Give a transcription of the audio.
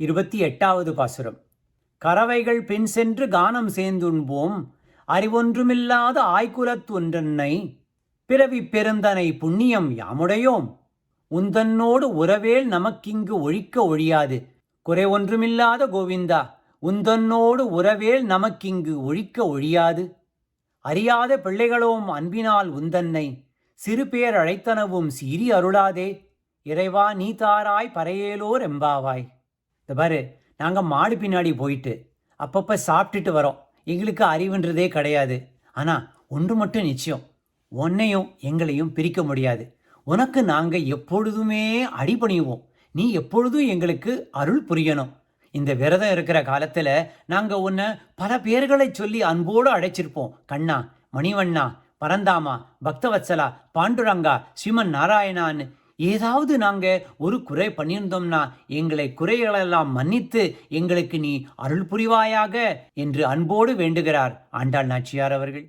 இருபத்தி எட்டாவது பாசுரம். கறவைகள் பின் சென்று கானம் சேர்ந்துண்போம். அறிவொன்றுமில்லாத ஆய்குலத்து ஒன்றன்னை பிறவி பெருந்தனை புண்ணியம் யாமுடையோம். உந்தன்னோடு உறவேல் நமக்கிங்கு ஒழிக்க ஒழியாது. குறை ஒன்றுமில்லாத கோவிந்தா உந்தன்னோடு உறவேல் நமக்கிங்கு ஒழிக்க ஒழியாது. அறியாத பிள்ளைகளோம் அன்பினால் உந்தன்னை சிறு பேர் அழைத்தனவும் சீறி அருளாதே. இறைவா நீ தாராய் பறையேலோர் எம்பாவாய். இந்த பாரு நாங்கள் மாடு பின்னாடி போயிட்டு அப்பப்போ சாப்பிட்டுட்டு வரோம். எங்களுக்கு அறிவுன்றதே கிடையாது. ஆனால் ஒன்று மட்டும் நிச்சயம். உன்னையும் எங்களையும் பிரிக்க முடியாது. உனக்கு நாங்கள் எப்பொழுதுமே அடிபணிவோம். நீ எப்பொழுதும் எங்களுக்கு அருள் புரியணும். இந்த விரதம் இருக்கிற காலத்தில் நாங்கள் உன்னை பல பேர்களை சொல்லி அன்போடு அழைச்சிருப்போம். கண்ணா மணிவண்ணா பரந்தாமா பக்தவத்சலா பாண்டுரங்கா ஸ்ரீமன் நாராயணான்னு ஏதாவது நாங்கள் ஒரு குறை பண்ணியிருந்தோம்னா எங்களை குறைகளெல்லாம் மன்னித்து எங்களுக்கு நீ அருள் புரிவாயாக என்று அன்போடு வேண்டுகிறார் ஆண்டாள் நாச்சியார் அவர்கள்.